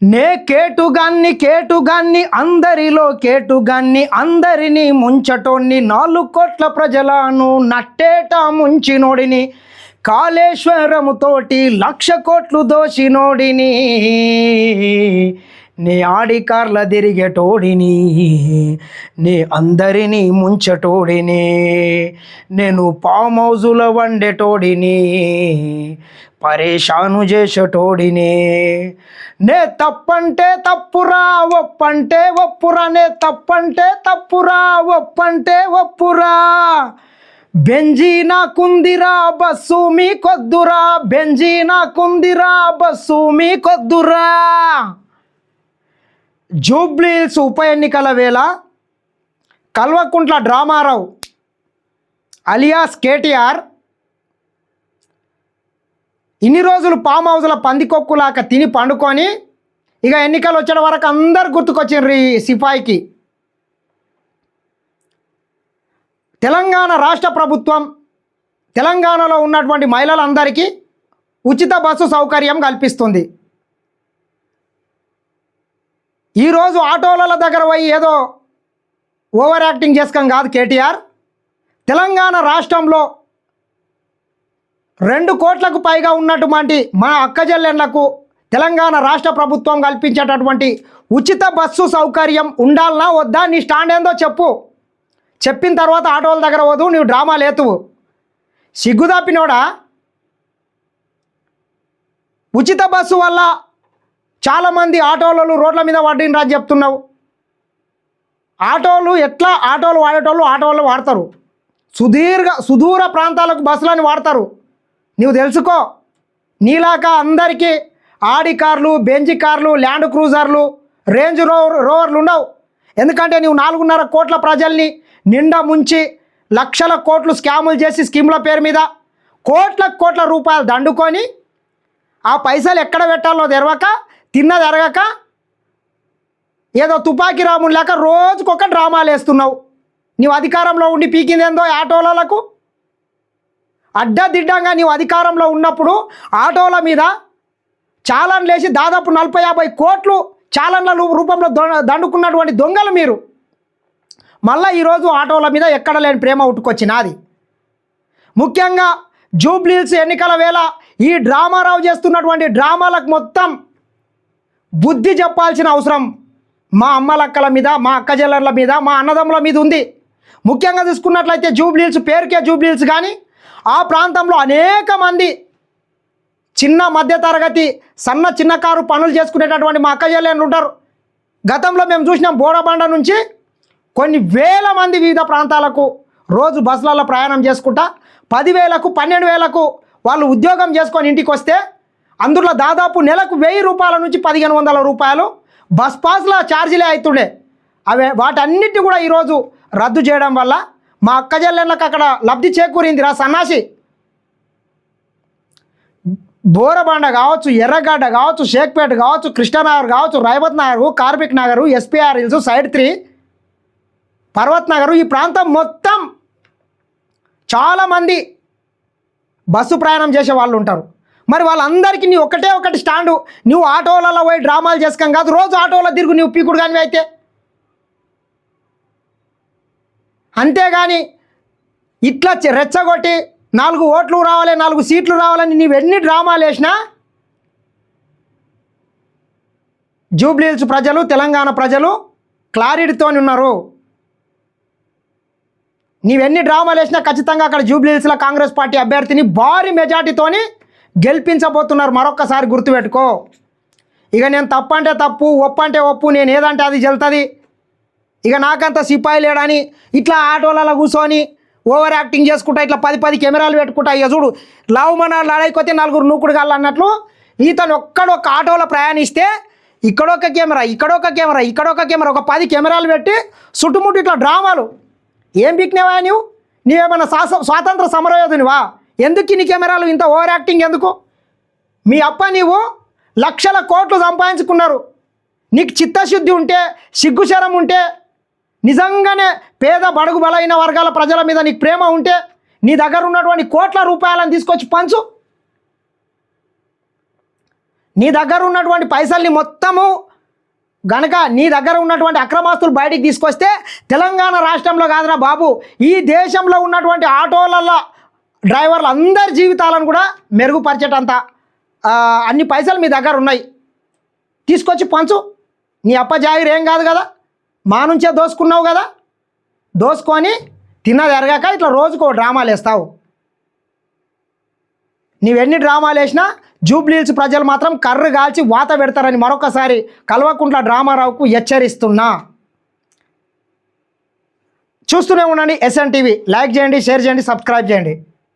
నే కేటుగాన్ని కేటుగాన్ని అందరిలో కేటుగాన్ని అందరినీ ముంచటోన్ని నాలుగు కోట్ల ప్రజలను నట్టేట ముంచినోడిని కాళేశ్వరముతోటి లక్ష కోట్లు దోషినోడిని నీ ఆడికార్ల తిరిగేటోడిని నీ అందరినీ ముంచటోడిని నేను పామ్ హౌజుల వండేటోడిని పరేషాను చేసేటోడిని. నే తప్పంటే తప్పురా ఒప్పంటే ఒప్పురా నే తప్పంటే తప్పురా ఒప్పంటే ఒప్పురా. బెంజీనా కుందిరా బస్సు మీ కొద్దురా బెంజీనా కుందిరా బస్సు మీ జూబ్లీహిల్స్ ఉప ఎన్నికల వేళ కల్వకుంట్ల డ్రామారావు అలియాస్ కేటీఆర్ ఇన్ని రోజులు పామ్ హౌస్ల పందికొక్కులాక తిని పండుకొని ఇక ఎన్నికలు వచ్చే వరకు అందరు గుర్తుకొచ్చిండ్రు ఈ సిపాయికి. తెలంగాణ రాష్ట్ర ప్రభుత్వం తెలంగాణలో ఉన్నటువంటి మహిళలందరికీ ఉచిత బస్సు సౌకర్యం కల్పిస్తుంది. ఈరోజు ఆటోల దగ్గర పోయి ఏదో ఓవర్ యాక్టింగ్ చేసుకోం కాదు కేటీఆర్. తెలంగాణ రాష్ట్రంలో రెండు కోట్లకు పైగా ఉన్నటువంటి మన అక్కజల్లెళ్ళకు తెలంగాణ రాష్ట్ర ప్రభుత్వం కల్పించేటటువంటి ఉచిత బస్సు సౌకర్యం ఉండాలనా వద్దా? నీ స్టాండ్ ఏందో చెప్పు. చెప్పిన తర్వాత ఆటోల దగ్గర పోదు నువ్వు డ్రామా లేతువు. సిగ్గుదాపినోడా? ఉచిత బస్సు వల్ల చాలామంది ఆటోలలో రోడ్ల మీద పడినరా రాజు చెప్తున్నావు. ఆటోలు ఎట్లా ఆటోలు వాడేటోళ్ళు ఆటోలు వాడతారు. సుదీర్ఘ సుదూర ప్రాంతాలకు బస్సులని వాడతారు. నువ్వు తెలుసుకో నీలాక అందరికీ ఆడి కార్లు బెంజి కార్లు ల్యాండ్ క్రూజర్లు రేంజ్ రోవర్ రోవర్లు ఉండవు. ఎందుకంటే నువ్వు నాలుగున్నర కోట్ల ప్రజల్ని నిండా ముంచి లక్షల కోట్లు స్కాములు చేసి స్కీముల పేరు మీద కోట్ల కోట్ల రూపాయలు దండుకొని ఆ పైసలు ఎక్కడ పెట్టాలో తెరవక తిన్నది అరగక ఏదో తుపాకీ రాముడు లేక రోజుకొక డ్రామాలు వేస్తున్నావు. నీవు అధికారంలో ఉండి పీకిందేందో ఆటోలకు అడ్డదిడ్డంగా నీవు అధికారంలో ఉన్నప్పుడు ఆటోల మీద చాలన్లు లేచి దాదాపు నలభై యాభై కోట్లు చాలన్ల రూపంలో దండుకున్నటువంటి దొంగలు మీరు. మళ్ళీ ఈరోజు ఆటోల మీద ఎక్కడ లేని ప్రేమ ఉట్టుకొచ్చినది. ముఖ్యంగా జూబ్లీల్స్ ఎన్నికల వేళ ఈ డ్రామారావు చేస్తున్నటువంటి డ్రామాలకు మొత్తం బుద్ధి చెప్పాల్సిన అవసరం మా అమ్మలక్కల మీద మా అక్కజల్లర్ల మీద మా అన్నదమ్ముల మీద ఉంది. ముఖ్యంగా చూసుకున్నట్లయితే జూబ్లీల్స్ పేరుకే జూబ్లీల్స్ కానీ ఆ ప్రాంతంలో అనేక మంది చిన్న మధ్యతరగతి సన్న చిన్న కారు పనులు చేసుకునేటటువంటి మా అక్కజల్లెళ్ళు ఉంటారు. గతంలో మేము చూసినాం బోడబండ నుంచి కొన్ని వేల మంది వివిధ ప్రాంతాలకు రోజు బస్సులలో ప్రయాణం చేసుకుంటా పదివేలకు పన్నెండు వేలకు వాళ్ళు ఉద్యోగం చేసుకొని ఇంటికి వస్తే అందులో దాదాపు నెలకు వెయ్యి రూపాయల నుంచి పదిహేను వందల రూపాయలు బస్ పాస్ల ఛార్జీలే అవుతుండే అవే వాటన్నిటి కూడా ఈరోజు రద్దు చేయడం వల్ల మా అక్కజల్లెళ్ళకి అక్కడ లబ్ధి చేకూరింది రా సన్నాసి. బోరబండ కావచ్చు ఎర్రగడ్డ కావచ్చు షేక్పేట కావచ్చు కృష్ణానగర్ కావచ్చు Raivat Nagar Karmik Nagar SPR hills side three Parvat Nagar ఈ ప్రాంతం మొత్తం చాలామంది బస్సు ప్రయాణం చేసే వాళ్ళు ఉంటారు. మరి వాళ్ళందరికీ నీ ఒకటే ఒకటి స్టాండు. నువ్వు ఆటోలలో పోయి డ్రామాలు చేసుకోం కాదు రోజు ఆటోలో తిరుగు నువ్వు పీకుడు కానీ అయితే. అంతేగాని ఇట్లా రెచ్చగొట్టి నాలుగు ఓట్లు రావాలి నాలుగు సీట్లు రావాలని నీవు ఎన్ని డ్రామాలు వేసినా జూబ్లీహిల్స్ ప్రజలు తెలంగాణ ప్రజలు క్లారిటీతో ఉన్నారు. నీవెన్ని డ్రామాలు వేసినా ఖచ్చితంగా అక్కడ జూబ్లీహిల్స్లో కాంగ్రెస్ పార్టీ అభ్యర్థిని భారీ మెజార్టీతోని గెలిపించబోతున్నారు. మరొక్కసారి గుర్తుపెట్టుకో. ఇక నేను తప్పు అంటే తప్పు ఒప్పు అంటే ఒప్పు నేను ఏదంటే అది జల్తుంది ఇక నాకంత సిపాయి లేడని ఇట్లా ఆటోలలో కూర్చొని ఓవర్ యాక్టింగ్ చేసుకుంటా ఇట్లా పది పది కెమెరాలు పెట్టుకుంటా ఇక చూడు లావు మన లడైపోతే నలుగురు నూకుడు కాళ్ళు అన్నట్లు ఈతను ఒక్కడొక్క ఆటోలో ప్రయాణిస్తే ఇక్కడొక కెమెరా ఇక్కడొక కెమెరా ఇక్కడొక కెమెరా ఒక పది కెమెరాలు పెట్టి చుట్టుముట్టు ఇట్లా డ్రామాలు. ఏం బిక్నేవా నువ్వు నీవేమన్నా స్వాతంత్ర సమరయోధునివా? ఎందుకు నీ కెమెరాలు? ఇంత ఓవర్ యాక్టింగ్ ఎందుకు? మీ అప్ప నీవు లక్షల కోట్లు సంపాదించుకున్నారు. నీకు చిత్తశుద్ధి ఉంటే సిగ్గుశరం ఉంటే నిజంగానే పేద బడుగు బలైన వర్గాల ప్రజల మీద నీకు ప్రేమ ఉంటే నీ దగ్గర ఉన్నటువంటి కోట్ల రూపాయలను తీసుకొచ్చి పంచు. నీ దగ్గర ఉన్నటువంటి పైసల్ని మొత్తము గనక నీ దగ్గర ఉన్నటువంటి అక్రమాస్తులు బయటికి తీసుకొస్తే తెలంగాణ రాష్ట్రంలో కాదురా బాబు ఈ దేశంలో ఉన్నటువంటి ఆటోలలో డ్రైవర్లు అందరి జీవితాలను కూడా మెరుగుపరిచేటంత అన్ని పైసలు మీ దగ్గర ఉన్నాయి. తీసుకొచ్చి పంచు. నీ అప్ప జాగిరి ఏం కాదు కదా. మా నుంచే దోసుకున్నావు కదా. దోసుకొని తిన్నది ఎరగాక ఇట్లా రోజుకు డ్రామాలు వేస్తావు. నీవెన్ని డ్రామాలు వేసినా జూబ్లీహిల్స్ ప్రజలు మాత్రం కర్రు కాల్చి వాత పెడతారని మరొకసారి కల్వకుంట్ల డ్రామారావుకు హెచ్చరిస్తున్నా. చూస్తూనే ఉండండి ఎస్ఎన్ టీవీ. లైక్ చేయండి షేర్ చేయండి సబ్స్క్రైబ్ చేయండి.